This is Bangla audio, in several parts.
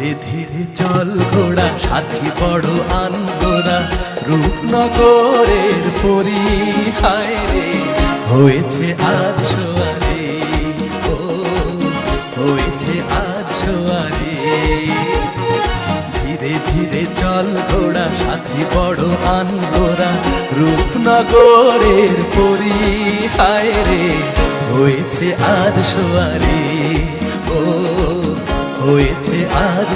ধীরে ধীরে চল ঘোড়া, সাথী বড় আন্দোরা রূপনগরের পরি হায় রে, হয়েছে আজ সোয়ারে। ও, হয়েছে আজ সোয়ারে। ধীরে ধীরে চল ঘোড়া, সাথী বড় আন্দোরা রূপনগরের পরি হায় রে, হয়েছে আর সোয়ারে। ও, হয়েছে আর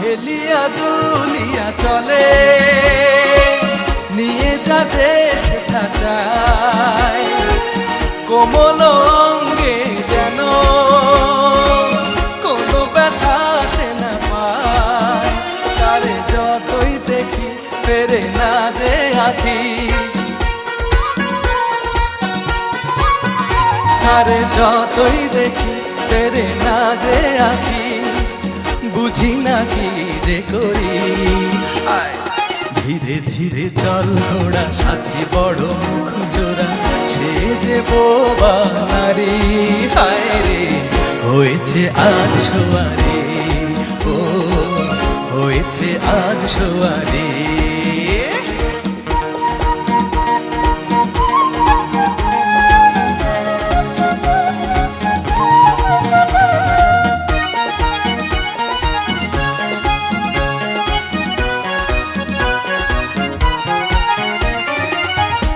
হেলিয়া দুলিয়া চলে নিয়ে যাবে সেটা চায় কোমল অঙ্গে তারে যতই দেখি ফেরে না যে আখি বুঝি না কি যে করি। ধীরে ধীরে চল ঘোড়া, সাথী বড় মুখ জোড়া, সে যে বোবা নারী। হায় রে, হয়েছে আজ সোয়ারে। ও, হয়েছে আজ সোয়ারে।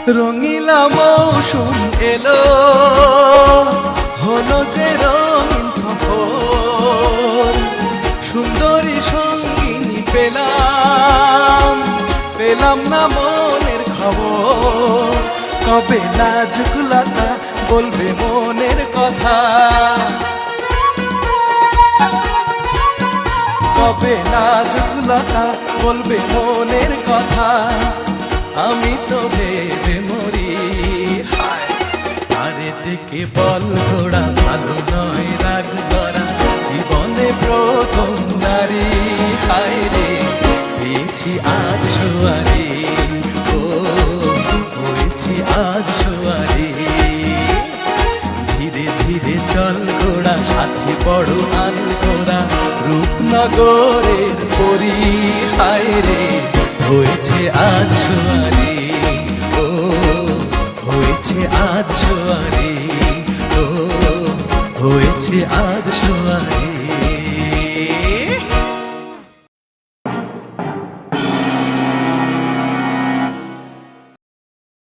রঙিলা মৌসুম এলো। হলো যে রঙিন সফর। সুন্দরী সঙ্গিনী পেলাম। পেলাম না মনের খবর। কবে লাজগুলাটা বলবে মনের কথা? কবে লাজগুলাটা বলবে মনের কথা? আমি তো ভেবে আরে থেকে বল ঘোড়া? ভালো নয় রাগ করা জীবনে প্রথম নারী। হায় রে, পেয়েছি আজ সোয়ারি। ও হয়েছি আজ সোয়ারি। ধীরে ধীরে চল ঘোড়া, সাথী বড় আল ঘোড়া রূপনগরের পরি। হায় রে, হয়েছে আজ সোয়ারি। ও, হয়েছে আজ সোয়ারি। ও হয়েছে আজ সোয়ারি